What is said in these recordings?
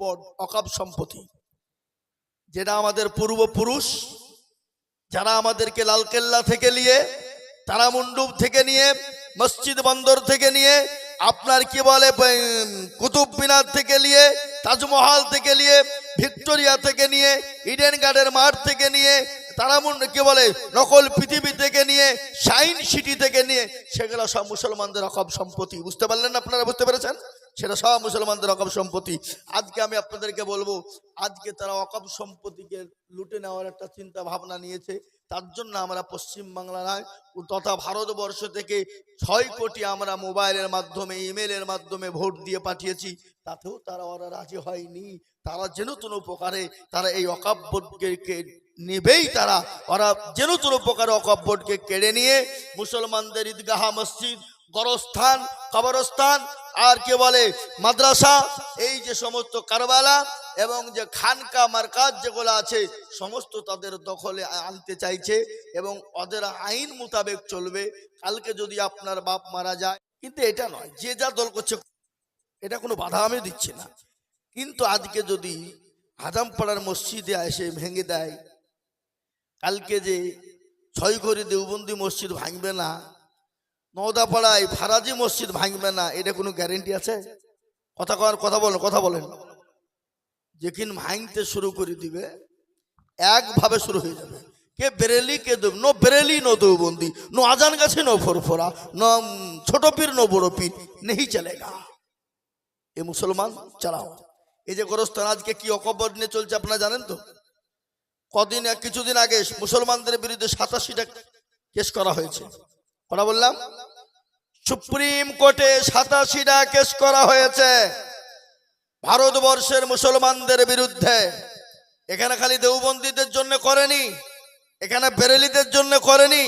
Board অকাপ সম্পত্তি। যেটা আমাদের পূর্বপুরুষ, যারা আমাদেরকে লালকেল্লা থেকে নিয়ে তারামণ্ডুপ থেকে নিয়ে, মসজিদ বন্দর থেকে নিয়ে, আপনার কি বলে কুতুব মিনার থেকে নিয়ে, তাজমহল থেকে নিয়ে, ভিক্টোরিয়া থেকে নিয়ে, ইডেন গার্ডের মাঠ থেকে নিয়ে কি বলে? নকল পৃথিবী থেকে নিয়ে, শাইন সিটি থেকে নিয়ে, সেগুলো সব মুসলমানদের রকম সম্পত্তি। বুঝতে পারলেন আপনারা? বুঝতে পেরেছেন? সেটা সব মুসলমানদের অকপ সম্পত্তি। আজকে আমি আপনাদেরকে বলব, আজকে তারা অকপ সম্পত্তিকে লুটে নেওয়ার একটা চিন্তা ভাবনা নিয়েছে। তার জন্য আমরা পশ্চিম বাংলা নয়, তথা ভারতবর্ষ থেকে ছয় কোটি আমরা মোবাইলের মাধ্যমে, ইমেলের মাধ্যমে ভোট দিয়ে পাঠিয়েছি। তাতেও তারা ওরা রাজি হয়নি। তারা যেন কোনো প্রকারে তারা এই অকাপ বোর্ডকে নেবেই তারা। ওরা যেন কোনো প্রকারে অকাপ বোর্ডকে কেড়ে নিয়ে মুসলমানদের ঈদগাহা মসজিদ, গরস্থান, কবরস্থান, আর কে বলে মাদ্রাসা, এই যে সমস্ত কারবালা এবং যে খানকা মার্কাজ যেগুলো আছে, সমস্ত তাদের দখলে আনতে চাইছে এবং ওদের আইন মোতাবেক চলবে। কালকে যদি আপনার বাপ মারা যায়, কিন্তু এটা নয়, যে যা দল করছে, এটা কোনো বাধা আমি দিচ্ছি না। কিন্তু আজকে যদি আজামপাড়ার মসজিদে এসে ভেঙে দেয়, কালকে যে ছয় করে দেওবন্দি মসজিদ ভাঙবে না, নওদাপাড়ায় ফারাজি মসজিদ ভাঙবে না, এটা কোনো গ্যারেন্টি আছে? কথা কর, কথা বলেন কথা বলেন। যেদিন ভাঙতে শুরু করে দিবে, একভাবে শুরু হয়ে যাবে। কে বেরেলি, কে দেব, no Bareilly, no Deobandi, no আজান গাছে, নো ফোরফোরা, নো ছোট পীর, নো বড় পীর, নেই চলেগা। এ মুসলমান, চালাও। এই যে গোরস্থান, আজকে কি অকবর নিয়ে চলছে আপনারা জানেন তো? কদিন কিছুদিন আগে মুসলমানদের বিরুদ্ধে সাতাশিটা কেস করা হয়েছে। কথা বললাম? সুপ্রিম কোর্টে সাতাশিটা কেস করা হয়েছে ভারতবর্ষের মুসলমানদের বিরুদ্ধে। এখানে খালি দেওবন্দীদের জন্য করেনি, এখানে বেরেলিদের জন্য করেনি,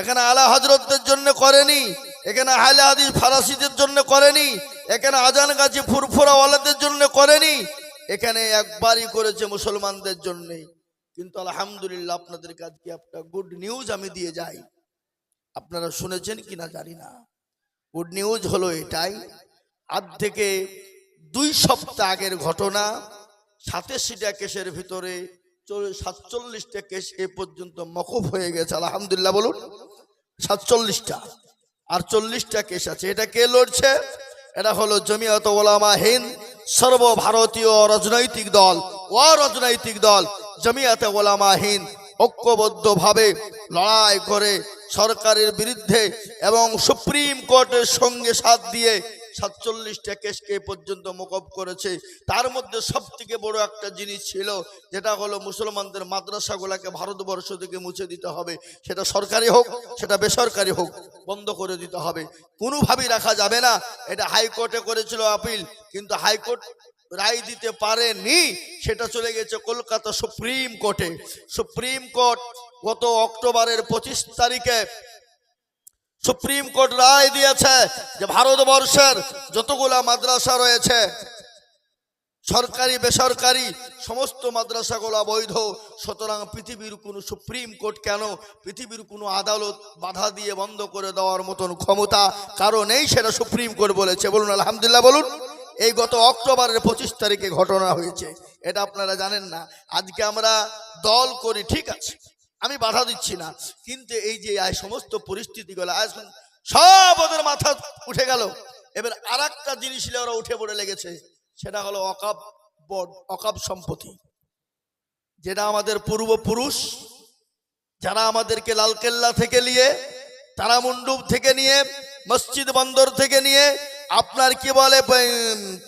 এখানে আলা হজরতদের জন্য করেনি এখানে হালে হাদিস ফারাসিদের জন্য করেনি, এখানে আজান গাছি ফুরফুরা ওয়ালাদের জন্য করেনি, এখানে একবারই করেছে মুসলমানদের জন্যে। কিন্তু আলহামদুলিল্লাহ আপনাদের কাছে একটা গুড নিউজ আমি দিয়ে যাই। আপনারা শুনেছেন কিনা জানি না। গুড নিউজ হলো এটাই, আজ থেকে দুই সপ্তাহ আগের ঘটনা, সাতাশিটা কেসের ভিতরে চল- সাতচল্লিশটা কেস এ পর্যন্ত মকুফ হয়ে গেছে। আলহামদুলিল্লাহ বলুন, সাতচল্লিশটা। আর চল্লিশটা কেস আছে। এটা কে লড়ছে? এটা হলো জমিয়ত ওলামা হিন্দ সর্বভারতীয় রাজনৈতিক দল ও রাজনৈতিক দল, জমিয়াতে ওলামা হিন্দ। ঐক্যবদ্ধভাবে লড়াই করে সরকারের বিরুদ্ধে এবং সুপ্রিম কোর্টের সঙ্গে সাথ দিয়ে সাতচল্লিশটা কেসকে পর্যন্ত মোকব করেছে। তার মধ্যে সব থেকে বড় একটা জিনিস ছিল, যেটা হলো মুসলমানদের মাদ্রাসাগুলোকে ভারতবর্ষ থেকে মুছে দিতে হবে। সেটা সরকারি হোক, সেটা বেসরকারি হোক, বন্ধ করে দিতে হবে। কোনোভাবেই রাখা যাবে না। এটা হাইকোর্টে করেছিল আপিল, কিন্তু হাইকোর্ট রায় দিতে পারেনি। সেটা চলে গেছে কলকাতা সুপ্রিম কোর্টে। সুপ্রিম কোর্ট গত অক্টোবরের পঁচিশ তারিখে সুপ্রিম কোর্ট রায় দিয়েছে যে ভারতবর্ষের যতগুলা মাদ্রাসা রয়েছে, সরকারি, বেসরকারি, সমস্ত মাদ্রাসাগুলো বৈধ। সুতরাং পৃথিবীর কোনো সুপ্রিম কোর্ট কেন পৃথিবীর কোনো আদালত বাধা দিয়ে বন্ধ করে দেওয়ার মতন ক্ষমতা? কারও নেই সেটা সুপ্রিম কোর্ট বলেছে। বলুন, আলহামদুলিল্লাহ বলুন, এই গত অক্টোবরের পঁচিশ তারিখে ঘটনা হয়েছে। এটা আপনারা জানেন না। আজকে আমরা দল করি, ঠিক আছে? আমি বাধা দিচ্ছি না। কিন্তু এই যে আয় সমস্ত পরিস্থিতিগুলো, আজ সব ওদের মাথা উঠে গেল। এবার আর একটা জিনিস ওরা উঠে পড়ে লেগেছে, সেটা হলো অকাপ বোর্ড অকাপ সম্পত্তি। যেটা আমাদের পূর্বপুরুষ, যারা আমাদেরকে লালকেল্লা থেকে নিয়ে তারামুন্ডুব থেকে নিয়ে, মসজিদ বন্দর থেকে নিয়ে, আপনার কি বলে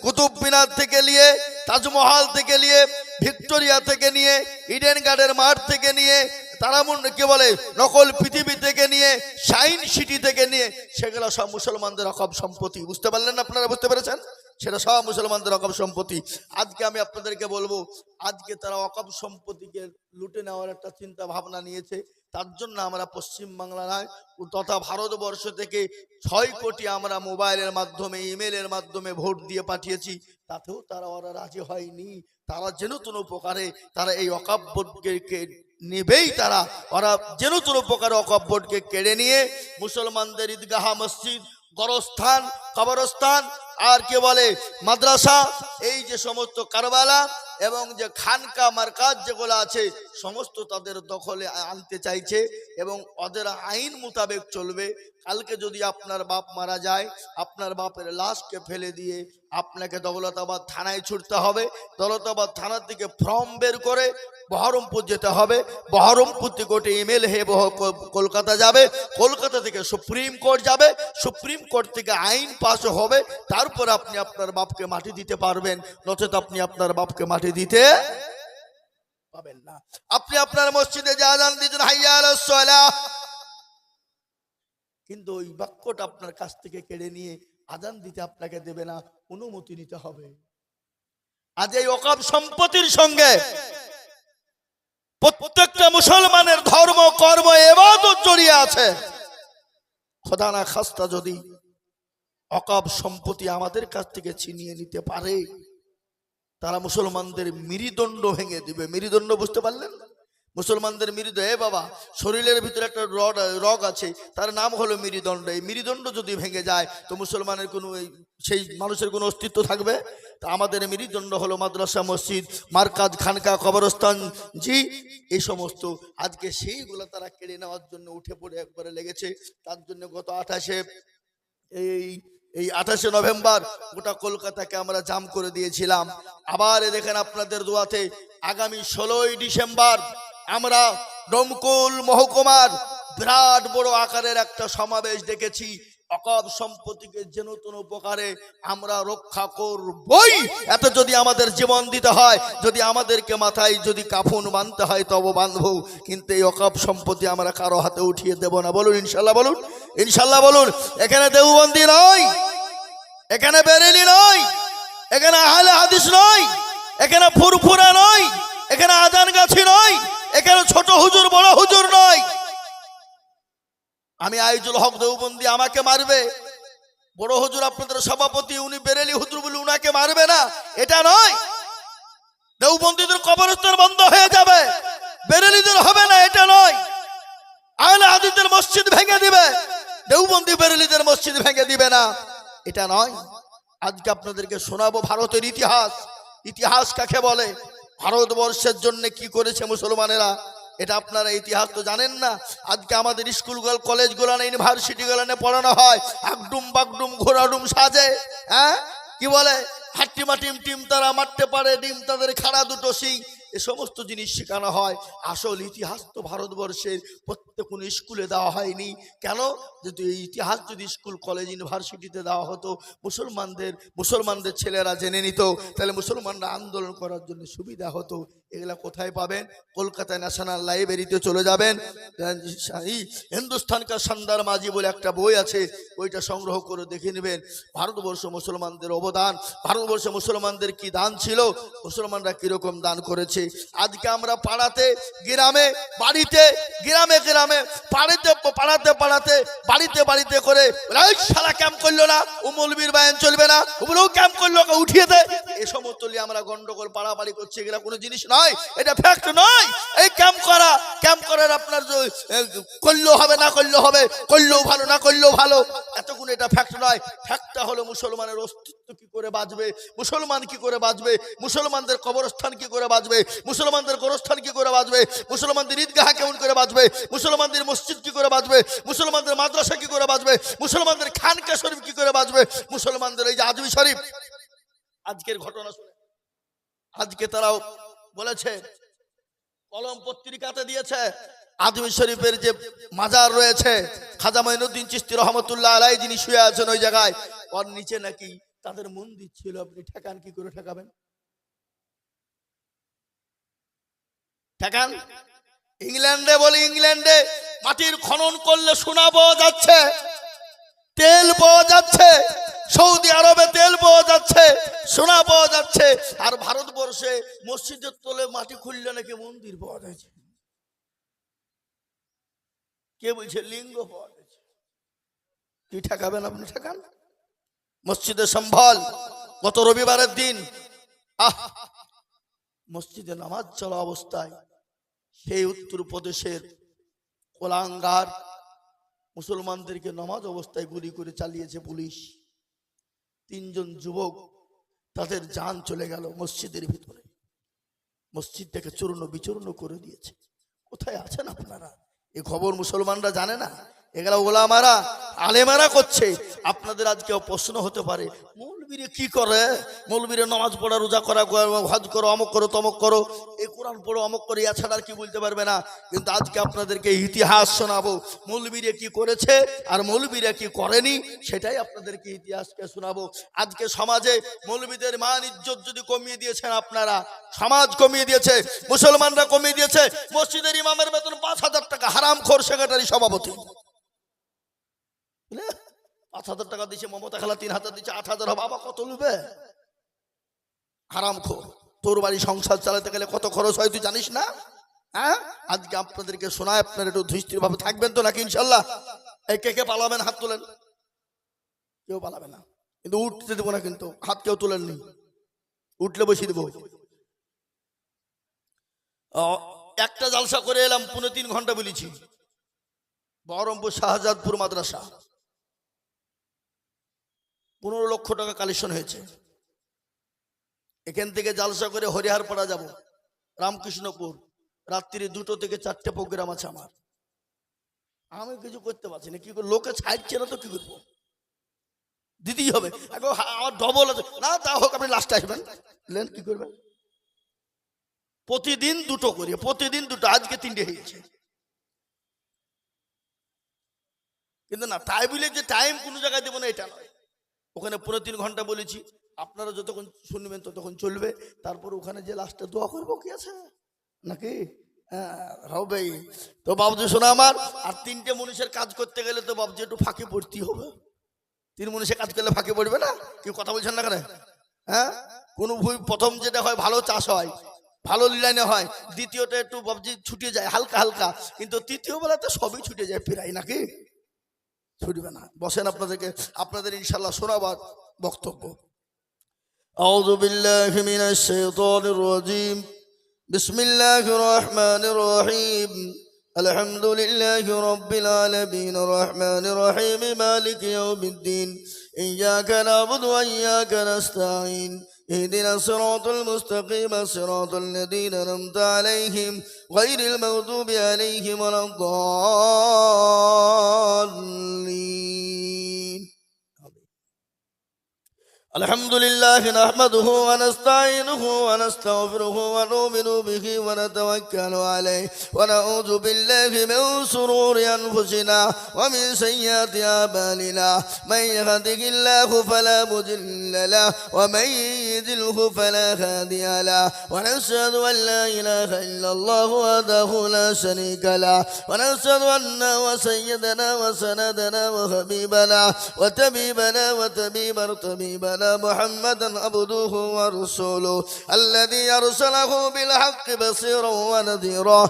কুতুব মিনার থেকে নিয়ে, তাজমহল থেকে নিয়ে, ভিক্টোরিয়া থেকে নিয়ে, ইডেন গার্ডের মাঠ থেকে নিয়ে তারামুন্ড কি বলে? নকল পৃথিবী থেকে নিয়ে সাইন সিটি থেকে নিয়ে, সেগুলো সব মুসলমানদের অকব সম্পত্তি। বুঝতে পারলেন না আপনারা? বুঝতে পেরেছেন? সেটা সব মুসলমানদের অকব সম্পত্তি। আজকে আমি আপনাদেরকে বলব, আজকে তারা অকব সম্পত্তিকে লুটে নেওয়ার একটা চিন্তা ভাবনা নিয়েছে। তার জন্য আমরা পশ্চিম বাংলা নয়, তথা ভারতবর্ষ থেকে ছয় কোটি আমরা মোবাইলের মাধ্যমে, ইমেলের মাধ্যমে ভোট দিয়ে পাঠিয়েছি। তাতেও তারা ওরা রাজি হয়নি। তারা যেন কোনো প্রকারে তারা এই অকাপ বোর্ডকে নেবেই তারা। ওরা যেন কোনো প্রকার অকাপ কেড়ে নিয়ে মুসলমানদের ঈদগাহা মসজিদ, গরস্থান, কবরস্থান, আর কে বলে মাদ্রাসা, এই যে সমস্ত কারবালা এবং যে খানকা মার্কাজ যেগুলো আছে, সমস্ত তাদের দখলে আনতে চাইছে এবং ওদের আইন মোতাবেক চলবে। কালকে যদি আপনার বাপ মারা যায়, আপনার বাপের লাশকে ফেলে দিয়ে আপনাকে দৌলতাবাদ থানায় ছুটতে হবে। দৌলতাবাদ থানার থেকে ফর্ম বের করে বহরমপুর যেতে হবে। বহরমপুর থেকে ওটা ইমেল হয়ে কলকাতা যাবে। কলকাতা থেকে সুপ্রিম কোর্ট যাবে। সুপ্রিম কোর্ট থেকে আইন পাস হবে। তারপর আপনি আপনার বাপকে মাটি দিতে পারবেন। নচেত আপনি আপনার বাপকে মাটি দিতে পাবেন না। আপনি আপনার মসজিদে যা জান দিয়েছেন হাইয়া আলাস কিন্তু ওই বাক্যটা আপনার কাছ থেকে কেড়ে নিয়ে আজান দিতে আপনাকে দেবে না, অনুমতি নিতে হবে। আজ এই অকাপ সম্পত্তির সঙ্গে প্রত্যেকটা মুসলমানের ধর্ম, কর্ম, এবাদত জড়িয়ে আছে। খোদা না খাস্তা যদি অকাব সম্পত্তি আমাদের কাছ থেকে ছিনিয়ে নিতে পারে তারা মুসলমানদের মেরুদণ্ড ভেঙে দিবে। মেরুদণ্ড বুঝতে পারলেন? মুসলমানদের মেরুদ এ বাবা, শরীরের ভিতরে একটা রড, রগ আছে, তার নাম হলো মেরুদণ্ড এই মেরুদণ্ড যদি ভেঙে যায়, তো মুসলমানের কোনো সেই মানুষের কোনো অস্তিত্ব থাকবে? তা আমাদের মেরুদণ্ড হলো মাদ্রাসা, মসজিদ, মার্কাজ খানকা কবরস্থান। জি, এই সমস্ত। আজকে সেইগুলো তারা কেড়ে নেওয়ার জন্য উঠে পড়ে একবারে লেগেছে। তার জন্য গত আঠাশে এই এই আঠাশে নভেম্বর গোটা কলকাতাকে আমরা জাম করে দিয়েছিলাম। আবার দেখেন আপনাদের দোয়াতে আগামী ষোলোই ডিসেম্বর আমরা ডমকুল মহকুমার বিরাট বড় আকারের একটা সমাবেশ দেখেছি। অকব সম্পত্তিকে যেন তেন উপকারে আমরা রক্ষা করবই। এত যদি আমাদের জীবন দিতে হয়, যদি আমাদেরকে মাথায় যদি কাফন বাঁধতে হয়, তবে বাঁধবো। কিন্তু এই অকব সম্পত্তি আমরা কারও হাতে উঠিয়ে দেব না। বলুন, ইনশাল্লাহ বলুন ইনশাল্লাহ বলুন, এখানে দেওবন্দি নয়, এখানে বেরেলি নয়, এখানে আহলে হাদিস নয়, এখানে ফুরফুরা নয়, এখানে আজান গাছি নয়, এখানে ছোট হুজুর, বড় হুজুর আমি আইজুল হক দেওবন্দি, আমাকে মারবে। বড় হুজুর, আপনাদের সভাপতি, উনি বেরেলি হুজুর বলে উনাকে মারবে না। এটা নয়। দেওবন্দিদের কবরস্থান বন্ধ হয়ে যাবে। বেরেলিদের হবে না, এটা নয়। আহলে হাদিসদের মসজিদ ভেঙে দিবে। দেওবন্দি বেরেলিদের মসজিদ ভেঙে দিবে না। এটা নয়। আজকে আপনাদেরকে শোনাবো ভারতের ইতিহাস। ইতিহাস কাকে বলে? ভারতবর্ষের জন্য কি করেছে মুসলমানেরা? এটা আপনারা ইতিহাস তো জানেন না। আজকে আমাদের স্কুলগুলো কলেজগুলো না ইউনিভার্সিটিগুলো পড়ানো হয়। আকডুম বাগডুম, ঘোরাডুম সাজে হ্যাঁ? কি বলে? হাট্টিমা টিম টিম তারা মারতে পারে, ডিম তাদের খাড়া দুটো সিং এ সমস্ত জিনিস শেখানো হয়। আসল ইতিহাস তো ভারতবর্ষের প্রত্যেক কোনো স্কুলে দেওয়া হয়নি। কেন? যদি এই ইতিহাস যদি স্কুল, কলেজ, ইউনিভার্সিটিতে দেওয়া হতো, মুসলমানদের মুসলমানদের ছেলেরা জেনে নিত, তাহলে মুসলমানরা আন্দোলন করার জন্য সুবিধা হতো। এগুলা কোথায় পাবেন? কলকাতা ন্যাশনাল লাইব্রেরিতে চলে যাবেন। এই হিন্দুস্তানকা সন্দার মাঝি বলে একটা বই আছে ওইটা সংগ্রহ করে দেখে নেবেন। ভারতবর্ষ মুসলমানদের অবদান, ভারতবর্ষ মুসলমানদের কি দান ছিল, মুসলমানরা কীরকম দান করেছে? আজকে আমরা পাড়াতে, গ্রামে, বাড়িতে, গ্রামে গ্রামে, পাড়িতে, পাড়াতে পাড়াতে, বাড়িতে বাড়িতে করে "এই শালা ক্যাম্প করল না ও মৌলবীর বায়ান চলবে না ওগুলো ক্যাম্প করল, ওকে উঠিয়ে দে। এই সমস্ত নিয়ে আমরা গন্ডগোল পাড়াপাড়ি করছি, এগুলা কোনো জিনিস নয়, এটা ফ্যাক্ট নয়। এই ক্যাম্প করা ক্যাম্প করার আপনার করলেও হবে, না করলেও হবে, করলেও ভালো, না করলেও ভালো, এতক্ষণ এটা ফ্যাক্ট নয়। ফ্যাক্টটা হলো মুসলমানের অস্তিত্ব। কি করে বাঁচবে? মুসলমান কি করে বাঁচবে? মুসলমানদের কবরস্থান কি করে বাঁচবে? মুসলমানদের গোরস্থান কি করে বাঁচবে? মুসলমানদের ঈদগাহ কেমন করে বাঁচবে? মুসলমানদের মসজিদ কি করে বাঁচবে? মুসলমানদের মাদ্রাসা কি করে বাঁচবে? মুসলমানদের খানকা শরীফ কি করে বাঁচবে? মুসলমানদের এই যে আজমি শরীফ। আজকের ঘটনা শুনে। আজকে তারাও বলেছে, কলম পত্রিকাতে দিয়েছে, আজমি শরীফের যে মাজার রয়েছে, খাজা মঈনুদ্দিন চিস্তি রহমতুল্লাহ আলাই যিনি শুয়ে আছেন ওই জায়গায়, ওর নিচে নাকি তাদের মন্দির ছিল আপনি ঠেকান, কি করে ঠেকাবেন? ঠেকান? ইংল্যান্ডে বলে, ইংল্যান্ডে মাটির খনন করলে সোনা পাওয়া যাচ্ছে, তেল পাওয়া যাচ্ছে, সৌদি আরবে তেল পাওয়া যাচ্ছে, সোনা পাওয়া যাচ্ছে, আর ভারতবর্ষে মসজিদের তলে মাটি খুললে নাকি মন্দির পাওয়া যাচ্ছে। কে বলছে, লিঙ্গ পাওয়া যাচ্ছে। কি ঠেকাবেন আপনি, ঠেকান? মসজিদে সম্ভল গত রবিবারের দিন, আহ, মসজিদে নামাজ চলা অবস্থায় সেই উত্তরপ্রদেশের কোলাঙ্গার মুসলমানদেরকে নামাজ অবস্থায় গুলি করে চালিয়েছে পুলিশ। তিনজন যুবক তাদের যান চলে গেল মসজিদের ভিতরে। মসজিদটাকে চূর্ণ বিচূর্ণ করে দিয়েছে। কোথায় আছেন আপনারা? এ খবর মুসলমানরা জানে না। এগুলা ওলামারা, আলেমারা করছে। আপনাদের আজকে প্রশ্ন হতে পারে, মৌলবীরে কি করে? মৌলবীরে নামাজ পড়া, রোজা করা হজ করো, অমক করো, তমক করো, এই কোরআন পড়ো অমক করো ইয়া ছাড়া আর কি বলতে পারবে না। কিন্তু আজকে আপনাদেরকে ইতিহাস শোনাবো, মৌলবীরে কি করেছে আর মৌলবীরা কি করেনি, সেটাই আপনাদেরকে ইতিহাসকে শোনাবো। আজকে সমাজে মৌলবীদের মান, ইজ্জত যদি কমিয়ে দিয়েছেন আপনারা, সমাজ কমিয়ে দিয়েছে, মুসলমানরা কমিয়ে দিয়েছে, মসজিদের ইমামের বেতন পাঁচ হাজার টাকা হারাম খোর সেক্রেটারি সভাপতি? পাঁচ হাজার টাকা মমতা খেলা তিন হাজার দিচ্ছে আট হাজার, বাবা কত নেবে হারাম তোর বাড়ি সংসার চালাতে গেলে কত খরচ হয় তুই জানিস না? হ্যাঁ? আজকে আপনাদেরকে শোনায় একটু ভাবে থাকবেন তো নাকি ইনশাল্লাহ? এই কে কে পালাবেন হাত তোলেন? কেউ পালাবে না। কিন্তু উঠতে দেবো না কিন্তু, হাত কেউ তোলেননি। উঠলে বসিয়ে দেবো। একটা জালসা করে এলাম, পুনে তিন ঘণ্টা বলেছি। বহরমপুর শাহজাদপুর মাদ্রাসা। পনেরো লক্ষ টাকা কালেকশন হয়েছে। এখান থেকে জালসা করে হরিহারপাড়া যাব, রামকৃষ্ণপুর। রাত্রি দুটো থেকে চারটে প্রোগ্রাম আছে আমার। আমি কিছু করতে পারছি না, কি লোকে ছাড়ছে না তো কি করব? দিতেই হবে। এখন আমার ডবল আছে। না, তা হোক, আপনি লাস্টে আসবেন। লেন, কি করবেন? প্রতিদিন দুটো করি, প্রতিদিন দুটো, আজকে তিনটে হয়েছে। কিন্তু না তাই বলে যে টাইম কোনো জায়গায় দেবো না, এটা নয়। ওখানে পুরো তিন ঘণ্টা বলেছি। আপনারা যতক্ষণ শুনবেন ততক্ষণ চলবে। তারপর ওখানে যে লাস্টে দোয়া করব, কি আছে? নাকি? হ্যাঁ হবে তো বাবুজি, শোনা আমার, আর তিনটে মানুষের কাজ করতে গেলে তো বাবুজি একটু ফাঁকে পড়তেই হবে। তিন মানুষের কাজ করলে ফাঁকে পড়বে না? কি কথা বলছেন না কেন? হ্যাঁ? কোন ভুই প্রথম যেটা হয়, ভালো চাষ হয়, ভালো লাইনে হয়, দ্বিতীয়টা একটু বাবজি ছুটে যায়, হালকা হালকা। কিন্তু তৃতীয় বেলাতে সবই ছুটে যায় প্রায়, নাকি? ছুটবে না বসেন আপনাদেরকে আপনাদের ইনশাল্লাহ শোনাবার বক্তব্য أعوذ بالله من الشيطان الرجيم بسم الله الرحمن الرحيم الحمد لله رب العالمين الرحمن الرحيم مالك يوم الدين إياك نعبد وإياك نستعين اهدنا الصراط المستقيم صراط الذين أنعمت عليهم غير المغضوب عليهم ولا الضالين. الحمد لله نحمده ونستعينه ونستغفره ونؤمن به ونتوكل عليه ونعوذ بالله من شرور أنفسنا ومن سيئات أعمالنا. من يهده الله فلا مضل له ومن يضلله فلا هادي له. ونشهد أن لا إله إلا الله وحده لا شريك له. ونشهد أن وسيدنا وسندنا وحبيبنا وطبيبنا وطبيب طبيبنا محمدا عبده ورسوله الذي أرسله بالحق بصيرا ونذيرا.